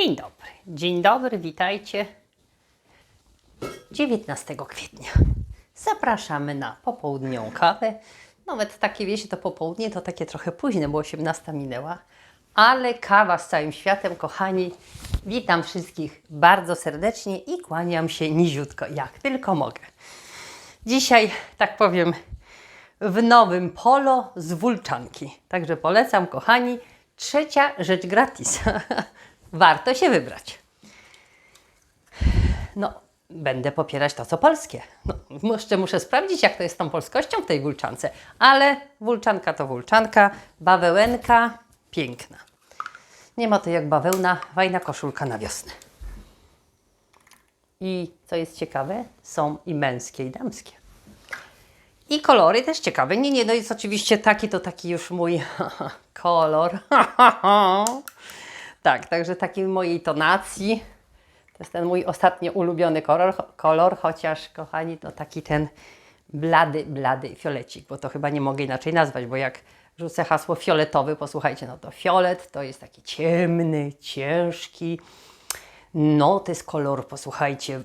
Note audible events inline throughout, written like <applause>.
Dzień dobry. Dzień dobry, witajcie. 19 kwietnia. Zapraszamy na popołudniową kawę. Nawet takie, wiecie, to popołudnie to takie trochę późne, bo 18 minęła. Ale kawa z całym światem, kochani. Witam wszystkich bardzo serdecznie i kłaniam się niziutko, jak tylko mogę. Dzisiaj, tak powiem, w nowym polo z wulczanki. Także polecam, kochani. Trzecia rzecz gratis. <laughs> Warto się wybrać. No, będę popierać to, co polskie. No, jeszcze muszę sprawdzić, jak to jest z tą polskością w tej wulczance. Ale wulczanka to wulczanka, bawełenka piękna. Nie ma to jak bawełna, fajna koszulka na wiosnę. I co jest ciekawe, są i męskie, i damskie. I kolory też ciekawe. Nie, nie, no jest oczywiście taki, to taki już mój <laughs> kolor. <laughs> tak, także taki mojej tonacji. To jest ten mój ostatnio ulubiony kolor, kolor, chociaż kochani, to taki ten blady, blady fiolecik, bo to chyba nie mogę inaczej nazwać, bo jak rzucę hasło fioletowy, posłuchajcie, no to fiolet to jest taki ciemny, ciężki. No, to jest kolor, posłuchajcie,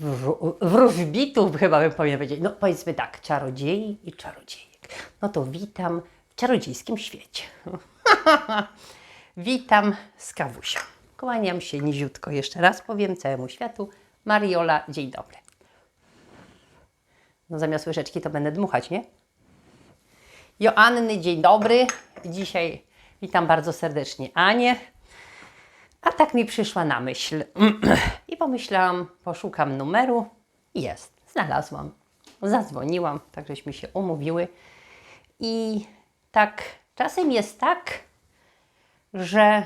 wró- wróżbitów, chyba bym powinien powiedzieć. No, powiedzmy tak, czarodziei i czarodziejek. No to witam w czarodziejskim świecie. <laughs> witam z kawusią. Kłaniam się niziutko jeszcze raz, powiem całemu światu. Mariola, dzień dobry. No zamiast łyżeczki to będę dmuchać, nie? Joanny, dzień dobry. Dzisiaj witam bardzo serdecznie Anię. A tak mi przyszła na myśl <clears throat> i pomyślałam, poszukam numeru jest, znalazłam. Zadzwoniłam, tak żeśmy się umówiły. I tak, czasem jest tak, że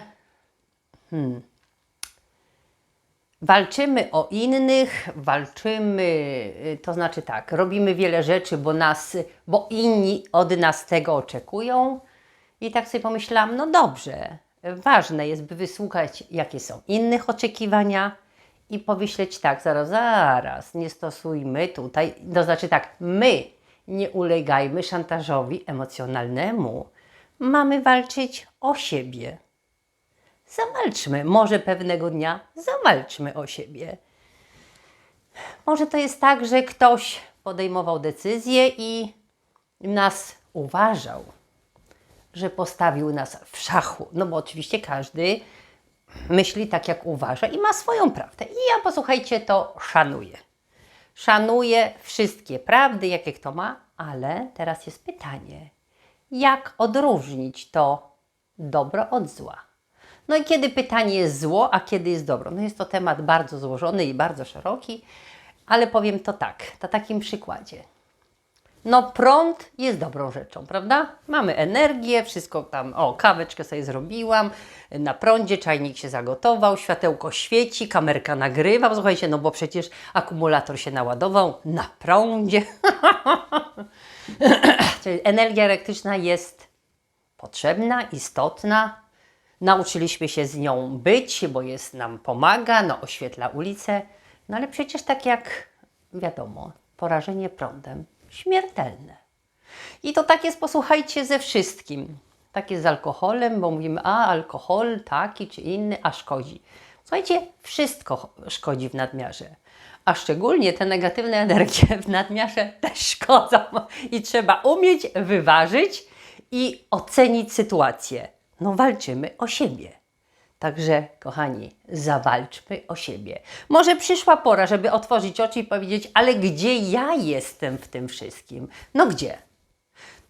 hmm, walczymy o innych, walczymy, y, to znaczy tak, robimy wiele rzeczy, bo nas, bo inni od nas tego oczekują. I tak sobie pomyślałam, no dobrze, ważne jest, by wysłuchać, jakie są innych oczekiwania i pomyśleć tak, zaraz, zaraz, nie stosujmy tutaj, to znaczy tak, my nie ulegajmy szantażowi emocjonalnemu. Mamy walczyć o siebie. Zawalczmy, może pewnego dnia zawalczmy o siebie. Może to jest tak, że ktoś podejmował decyzję i nas uważał że postawił nas w szachu. No bo oczywiście każdy myśli tak, jak uważa i ma swoją prawdę. I ja, posłuchajcie, to szanuję. Szanuję wszystkie prawdy, jakie kto ma, ale teraz jest pytanie, jak odróżnić to dobro od zła? No i kiedy pytanie jest zło, a kiedy jest dobro? No jest to temat bardzo złożony i bardzo szeroki, ale powiem to tak, na takim przykładzie. No prąd jest dobrą rzeczą, prawda? Mamy energię, wszystko tam, o, kaweczkę sobie zrobiłam, na prądzie czajnik się zagotował, światełko świeci, kamerka nagrywa, słuchajcie, no bo przecież akumulator się naładował na prądzie. <laughs> <clears throat> Czyli energia elektryczna jest potrzebna, istotna. Nauczyliśmy się z nią być, bo jest nam pomaga, no oświetla ulicę. No ale przecież tak jak wiadomo, porażenie prądem śmiertelne. I to tak jest, posłuchajcie, ze wszystkim. Tak jest z alkoholem, bo mówimy, a alkohol taki czy inny, a szkodzi. Słuchajcie, wszystko szkodzi w nadmiarze. A szczególnie te negatywne energie w nadmiarze też szkodzą. I trzeba umieć wyważyć i ocenić sytuację. No walczymy o siebie. Także, kochani, zawalczmy o siebie. Może przyszła pora, żeby otworzyć oczy i powiedzieć, ale gdzie ja jestem w tym wszystkim? No gdzie?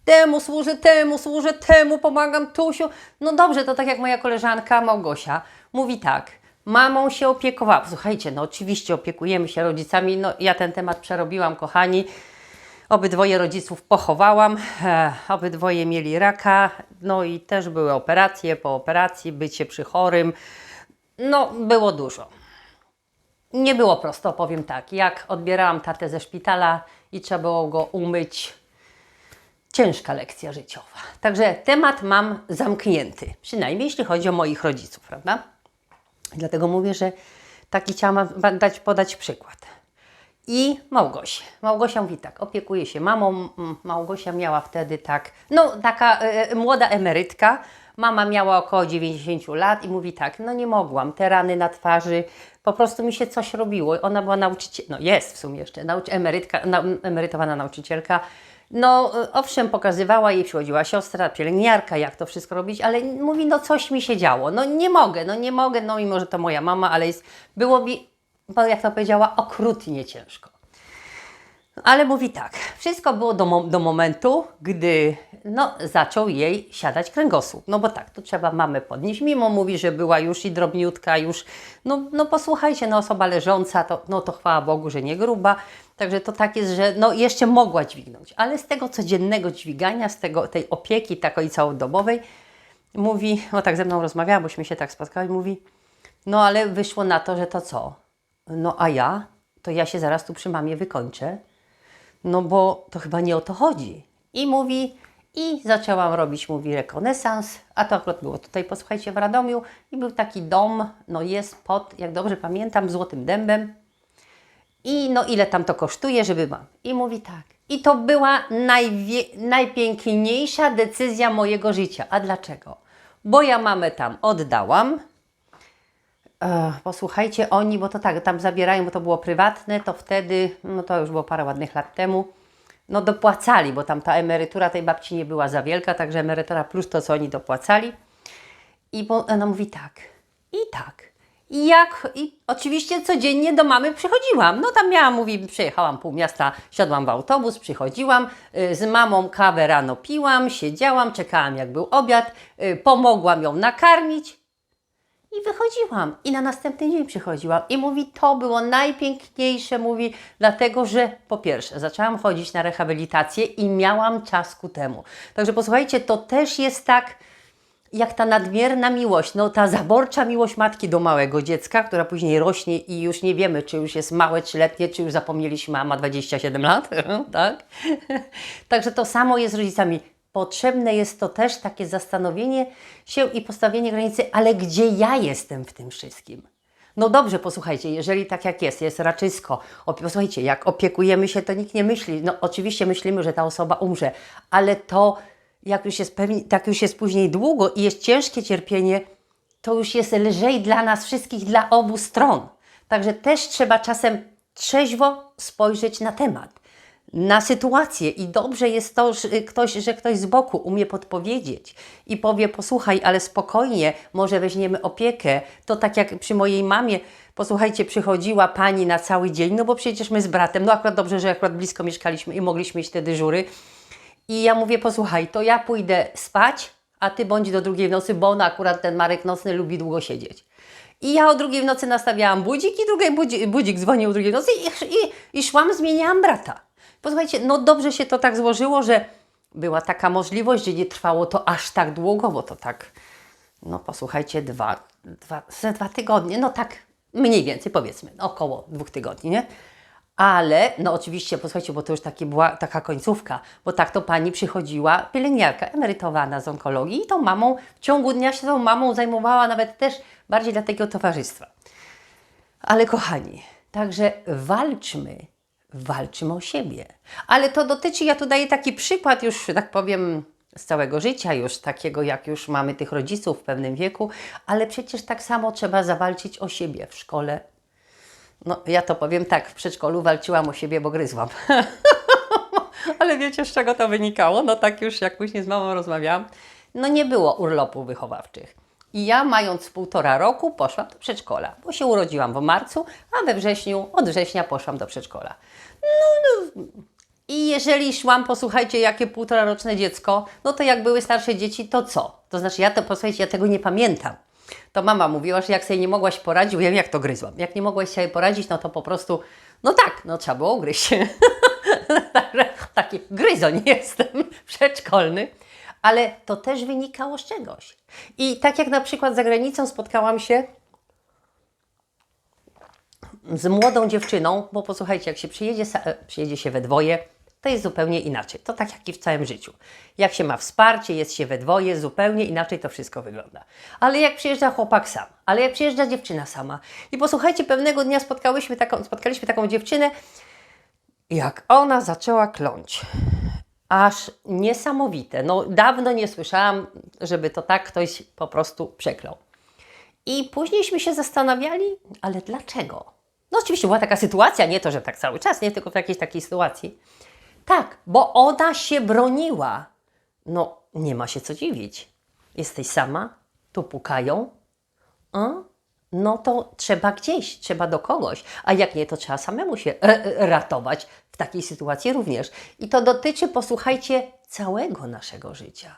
Temu służę, temu służę, temu pomagam, tusiu. No dobrze, to tak jak moja koleżanka Małgosia mówi tak. Mamą się opiekowała. Słuchajcie, no oczywiście opiekujemy się rodzicami. No ja ten temat przerobiłam, kochani. Obydwoje rodziców pochowałam, e, obydwoje mieli raka, no i też były operacje, po operacji, bycie przy chorym. No, było dużo. Nie było prosto, powiem tak. Jak odbierałam tatę ze szpitala i trzeba było go umyć, ciężka lekcja życiowa. Także temat mam zamknięty, przynajmniej jeśli chodzi o moich rodziców, prawda? Dlatego mówię, że taki chciałam dać, podać przykład i Małgosię. Małgosia mówi tak, opiekuje się mamą. Małgosia miała wtedy tak, no taka e, młoda emerytka, Mama miała około 90 lat i mówi tak, no nie mogłam, te rany na twarzy, po prostu mi się coś robiło. Ona była nauczycielką, no jest w sumie jeszcze, nauczy, emerytka, na, emerytowana nauczycielka. No y, owszem, pokazywała jej, przychodziła siostra, pielęgniarka, jak to wszystko robić, ale mówi, no coś mi się działo, no nie mogę, no nie mogę, no mimo, że to moja mama, ale jest, było mi, jak to powiedziała, okrutnie ciężko. Ale mówi tak, wszystko było do, do momentu, gdy no, zaczął jej siadać kręgosłup. No bo tak, tu trzeba mamę podnieść. Mimo mówi, że była już i drobniutka, już, no, no posłuchajcie, no osoba leżąca, to, no to chwała Bogu, że nie gruba. Także to tak jest, że no jeszcze mogła dźwignąć. Ale z tego codziennego dźwigania, z tego, tej opieki takiej całodobowej, mówi, no tak ze mną rozmawiała, bośmy się tak spotkali, mówi, no ale wyszło na to, że to co? No a ja? To ja się zaraz tu przy mamie wykończę. No bo to chyba nie o to chodzi. I mówi, i zaczęłam robić, mówi, rekonesans, a to akurat było tutaj, posłuchajcie, w Radomiu i był taki dom, no jest pod, jak dobrze pamiętam, Złotym Dębem i no ile tam to kosztuje, żeby mam. I mówi tak. I to była najpiękniejsza decyzja mojego życia. A dlaczego? Bo ja mamę tam oddałam, Posłuchajcie, oni, bo to tak, tam zabierają, bo to było prywatne, to wtedy, no to już było parę ładnych lat temu, no dopłacali, bo tam ta emerytura tej babci nie była za wielka, także emerytura plus to, co oni dopłacali. I bo ona mówi tak, i tak. I jak, i oczywiście codziennie do mamy przychodziłam. No tam miałam, mówi, przejechałam pół miasta, siadłam w autobus, przychodziłam, y, z mamą kawę rano piłam, siedziałam, czekałam jak był obiad, y, pomogłam ją nakarmić, i wychodziłam. I na następny dzień przychodziłam. I mówi, to było najpiękniejsze, mówi, dlatego że po pierwsze, zaczęłam chodzić na rehabilitację i miałam czas ku temu. Także posłuchajcie, to też jest tak, jak ta nadmierna miłość, no ta zaborcza miłość matki do małego dziecka, która później rośnie i już nie wiemy, czy już jest małe, czy letnie, czy już zapomnieliśmy, a ma 27 lat, <laughs> tak? Także to samo jest z rodzicami. Potrzebne jest to też takie zastanowienie się i postawienie granicy, ale gdzie ja jestem w tym wszystkim? No dobrze, posłuchajcie, jeżeli tak jak jest, jest raczysko, posłuchajcie, jak opiekujemy się, to nikt nie myśli, no oczywiście myślimy, że ta osoba umrze, ale to jak już jest pewnie, tak już jest później długo i jest ciężkie cierpienie, to już jest lżej dla nas wszystkich, dla obu stron. Także też trzeba czasem trzeźwo spojrzeć na temat, na sytuację i dobrze jest to, że ktoś, że ktoś z boku umie podpowiedzieć i powie, posłuchaj, ale spokojnie, może weźmiemy opiekę. To tak jak przy mojej mamie, posłuchajcie, przychodziła pani na cały dzień, no bo przecież my z bratem, no akurat dobrze, że akurat blisko mieszkaliśmy i mogliśmy mieć te dyżury. I ja mówię, posłuchaj, to ja pójdę spać, a ty bądź do drugiej nocy, bo on akurat ten Marek nocny lubi długo siedzieć. I ja o drugiej w nocy nastawiałam budzik i drugi budzik, budzik dzwonił o drugiej nocy i, i, i szłam, zmieniałam brata. Posłuchajcie, no dobrze się to tak złożyło, że była taka możliwość, że nie trwało to aż tak długo, bo to tak, no posłuchajcie, dwa, dwa, ze dwa tygodnie, no tak mniej więcej powiedzmy, około dwóch tygodni, nie? Ale, no oczywiście, posłuchajcie, bo to już była taka końcówka, bo tak to pani przychodziła, pielęgniarka emerytowana z onkologii i tą mamą, w ciągu dnia się tą mamą zajmowała nawet też bardziej dla takiego towarzystwa. Ale kochani, także walczmy, walczmy o siebie. Ale to dotyczy, ja tu daję taki przykład już, tak powiem, z całego życia, już takiego, jak już mamy tych rodziców w pewnym wieku, ale przecież tak samo trzeba zawalczyć o siebie w szkole. No, ja to powiem tak, w przedszkolu walczyłam o siebie, bo gryzłam. <laughs> ale wiecie, z czego to wynikało? No tak już, jak później z mamą rozmawiałam, no nie było urlopów wychowawczych. I ja, mając półtora roku, poszłam do przedszkola, bo się urodziłam w marcu, a we wrześniu, od września poszłam do przedszkola. No, no, i jeżeli szłam, posłuchajcie, jakie półtora roczne dziecko, no to jak były starsze dzieci, to co? To znaczy, ja to, posłuchajcie, ja tego nie pamiętam. To mama mówiła, że jak sobie nie mogłaś poradzić, wiem jak to gryzłam. Jak nie mogłaś sobie poradzić, no to po prostu, no tak, no trzeba było ugryźć. <laughs> Taki gryzoń jestem <laughs> przedszkolny. Ale to też wynikało z czegoś. I tak jak na przykład za granicą spotkałam się z młodą dziewczyną, bo posłuchajcie, jak się przyjedzie, e, przyjedzie się we dwoje, to jest zupełnie inaczej. To tak jak i w całym życiu. Jak się ma wsparcie, jest się we dwoje, zupełnie inaczej to wszystko wygląda. Ale jak przyjeżdża chłopak sam, ale jak przyjeżdża dziewczyna sama. I posłuchajcie, pewnego dnia spotkałyśmy taką, spotkaliśmy taką dziewczynę, jak ona zaczęła kląć. Aż niesamowite. No, dawno nie słyszałam, żeby to tak ktoś po prostu przeklął. I późniejśmy się zastanawiali, ale dlaczego? No oczywiście była taka sytuacja, nie to, że tak cały czas, nie tylko w jakiejś takiej sytuacji. Tak, bo ona się broniła. No, nie ma się co dziwić. Jesteś sama, tu pukają, a? No to trzeba gdzieś, trzeba do kogoś. A jak nie, to trzeba samemu się e, ratować w takiej sytuacji również. I to dotyczy, posłuchajcie, całego naszego życia.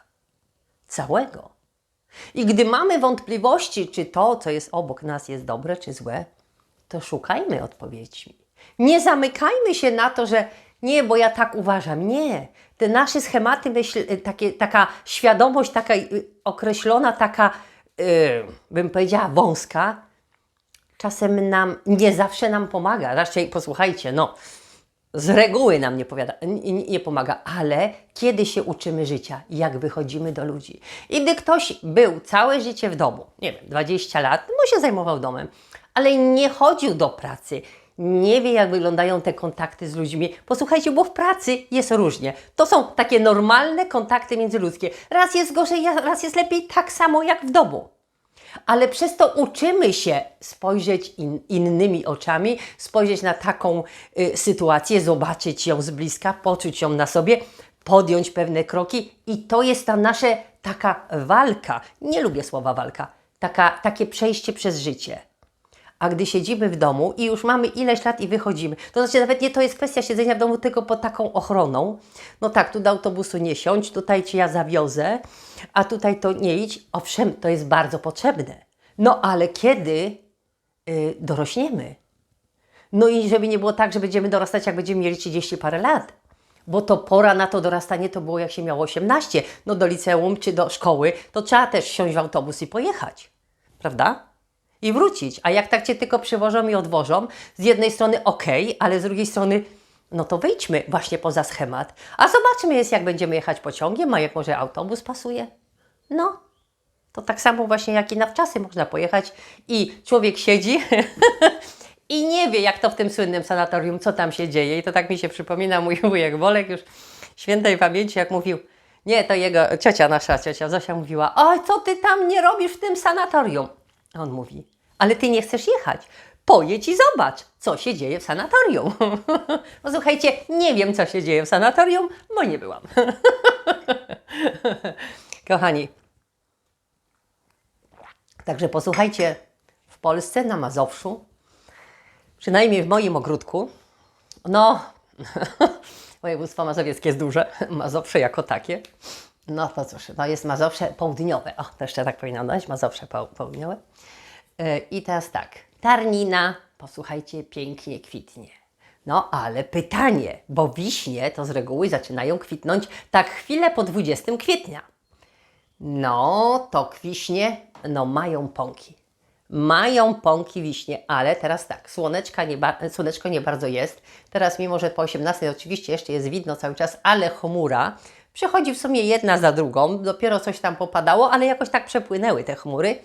Całego. I gdy mamy wątpliwości, czy to, co jest obok nas, jest dobre czy złe, to szukajmy odpowiedzi. Nie zamykajmy się na to, że nie, bo ja tak uważam. Nie. Te nasze schematy, myśl, takie, taka świadomość, taka y, określona, taka, y, bym powiedziała, wąska, czasem nam, nie zawsze nam pomaga. Raczej, posłuchajcie, no, z reguły nam nie, powiada, nie, nie pomaga, ale kiedy się uczymy życia, jak wychodzimy do ludzi. I gdy ktoś był całe życie w domu, nie wiem, 20 lat, no się zajmował domem, ale nie chodził do pracy, nie wie, jak wyglądają te kontakty z ludźmi. Posłuchajcie, bo w pracy jest różnie. To są takie normalne kontakty międzyludzkie. Raz jest gorzej, raz jest lepiej, tak samo jak w domu ale przez to uczymy się spojrzeć in, innymi oczami, spojrzeć na taką y, sytuację, zobaczyć ją z bliska, poczuć ją na sobie, podjąć pewne kroki i to jest ta nasza taka walka. Nie lubię słowa walka, taka, takie przejście przez życie. A gdy siedzimy w domu i już mamy ileś lat i wychodzimy, to znaczy nawet nie to jest kwestia siedzenia w domu, tylko pod taką ochroną. No tak, tu do autobusu nie siądź, tutaj cię ja zawiozę, a tutaj to nie idź. Owszem, to jest bardzo potrzebne. No ale kiedy y, dorośniemy? No i żeby nie było tak, że będziemy dorastać, jak będziemy mieli 30 parę lat. Bo to pora na to dorastanie to było jak się miało 18. No do liceum czy do szkoły, to trzeba też wsiąść w autobus i pojechać. Prawda? I wrócić. A jak tak cię tylko przywożą i odwożą, z jednej strony ok, ale z drugiej strony, no to wyjdźmy właśnie poza schemat. A zobaczmy jest, jak będziemy jechać pociągiem, a jak może autobus pasuje. No, to tak samo właśnie jak i na wczasy można pojechać i człowiek siedzi <laughs> i nie wie, jak to w tym słynnym sanatorium, co tam się dzieje. I to tak mi się przypomina mój <laughs> wujek Wolek już świętej pamięci, jak mówił, nie, to jego ciocia, nasza ciocia Zosia mówiła, oj, co ty tam nie robisz w tym sanatorium? A on mówi, ale ty nie chcesz jechać. Pojedź i zobacz, co się dzieje w sanatorium. <laughs> No słuchajcie, nie wiem, co się dzieje w sanatorium, bo nie byłam. <laughs> Kochani, także posłuchajcie, w Polsce, na Mazowszu, przynajmniej w moim ogródku, no, <laughs> województwo mazowieckie jest duże, Mazowsze jako takie, no to cóż, to jest Mazowsze południowe. O, to jeszcze tak powinno dać, Mazowsze po, południowe. Yy, I teraz tak, tarnina, posłuchajcie, pięknie kwitnie. No ale pytanie, bo wiśnie to z reguły zaczynają kwitnąć tak chwilę po 20 kwietnia. No, to wiśnie, no mają pąki. Mają pąki wiśnie, ale teraz tak, słoneczka nie słoneczko nie bardzo jest. Teraz mimo, że po 18 oczywiście jeszcze jest widno cały czas, ale chmura przechodzi w sumie jedna za drugą. Dopiero coś tam popadało, ale jakoś tak przepłynęły te chmury.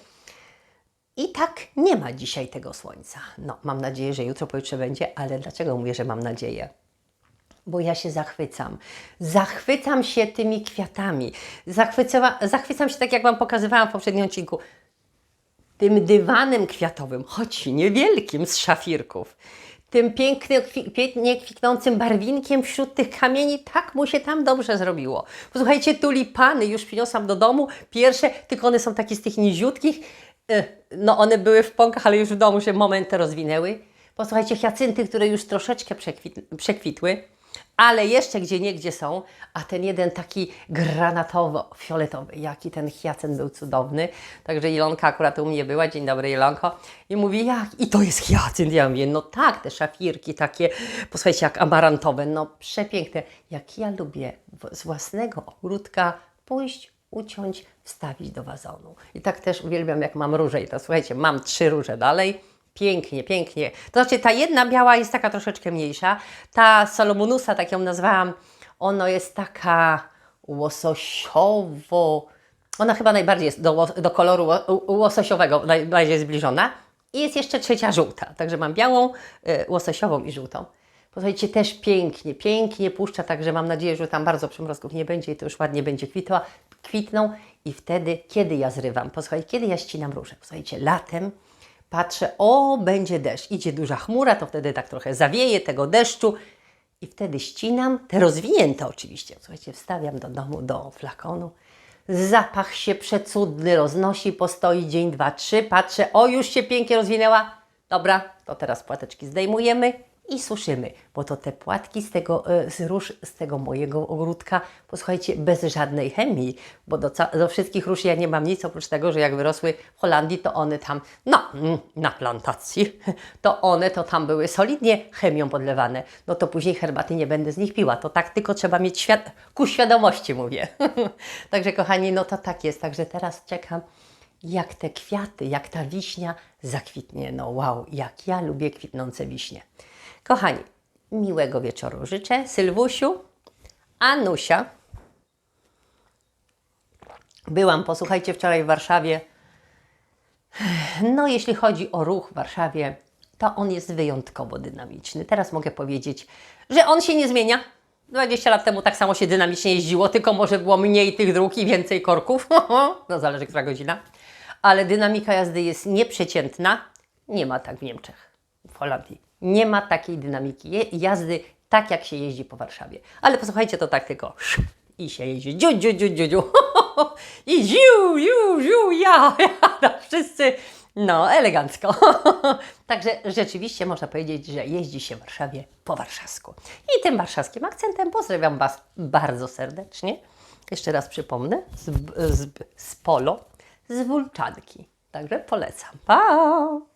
I tak nie ma dzisiaj tego słońca. No, mam nadzieję, że jutro, pojutrze będzie, ale dlaczego mówię, że mam nadzieję? Bo ja się zachwycam. Zachwycam się tymi kwiatami. Zachwycała, zachwycam się, tak jak Wam pokazywałam w poprzednim odcinku, tym dywanem kwiatowym, choć niewielkim z szafirków. Tym pięknie, pięknie kwitnącym barwinkiem wśród tych kamieni, tak mu się tam dobrze zrobiło. Posłuchajcie, tulipany już przyniosłam do domu, pierwsze, tylko one są takie z tych niziutkich, no one były w pąkach, ale już w domu się momenty rozwinęły. Posłuchajcie, hiacynty, które już troszeczkę przekwit- przekwitły, ale jeszcze gdzie niegdzie są, a ten jeden taki granatowo-fioletowy, jaki ten hiacynt był cudowny. Także Ilonka akurat u mnie była, dzień dobry Ilonko, i mówi, jak? I to jest hiacynt? Ja mówię, no tak, te szafirki takie, posłuchajcie, jak amarantowe, no przepiękne. Jak ja lubię z własnego ogródka pójść, uciąć, wstawić do wazonu. I tak też uwielbiam, jak mam róże. I to słuchajcie, mam trzy róże dalej, Pięknie, pięknie. To znaczy, ta jedna biała jest taka troszeczkę mniejsza. Ta Solomonusa, tak ją nazwałam, ona jest taka łososiowo. Ona chyba najbardziej jest do, do koloru ło- łososiowego najbardziej zbliżona. I jest jeszcze trzecia żółta. Także mam białą, y, łososiową i żółtą. Posłuchajcie, też pięknie, pięknie puszcza, także mam nadzieję, że tam bardzo przymrozków nie będzie i to już ładnie będzie kwitła, kwitną. I wtedy, kiedy ja zrywam, posłuchajcie, kiedy ja ścinam róże, posłuchajcie, latem patrzę, o, będzie deszcz, idzie duża chmura, to wtedy tak trochę zawieje tego deszczu. I wtedy ścinam, te rozwinięte oczywiście, słuchajcie, wstawiam do domu, do flakonu, zapach się przecudny roznosi, postoi dzień, dwa, trzy, patrzę, o, już się pięknie rozwinęła, dobra, to teraz płateczki zdejmujemy i suszymy, bo to te płatki z tego, e, z róż z tego mojego ogródka, posłuchajcie, bez żadnej chemii, bo do, do wszystkich róż ja nie mam nic, oprócz tego, że jak wyrosły w Holandii, to one tam, no, mm, na plantacji, <laughs> to one to tam były solidnie chemią podlewane, no to później herbaty nie będę z nich piła, to tak tylko trzeba mieć świad- ku świadomości, mówię. <laughs> Także kochani, no to tak jest, także teraz czekam, jak te kwiaty, jak ta wiśnia zakwitnie. No wow, jak ja lubię kwitnące wiśnie. Kochani, miłego wieczoru życzę. Sylwusiu, Anusia. Byłam, posłuchajcie, wczoraj w Warszawie. No, jeśli chodzi o ruch w Warszawie, to on jest wyjątkowo dynamiczny. Teraz mogę powiedzieć, że on się nie zmienia. 20 lat temu tak samo się dynamicznie jeździło, tylko może było mniej tych dróg i więcej korków. <laughs> No, zależy, która godzina. Ale dynamika jazdy jest nieprzeciętna. Nie ma tak w Niemczech, w Holandii. Nie ma takiej dynamiki jazdy, tak jak się jeździ po Warszawie. Ale posłuchajcie, to tak tylko i się jeździ. Dziu, dziu, dziu, dziu, dziu. <laughs> I ziu, ziu, ziu, ja, <laughs> ja, no, wszyscy, no, elegancko. <laughs> Także rzeczywiście można powiedzieć, że jeździ się w Warszawie po warszawsku. I tym warszawskim akcentem pozdrawiam Was bardzo serdecznie. Jeszcze raz przypomnę, z, z, z Polo, z Wulczanki. Także polecam. Pa!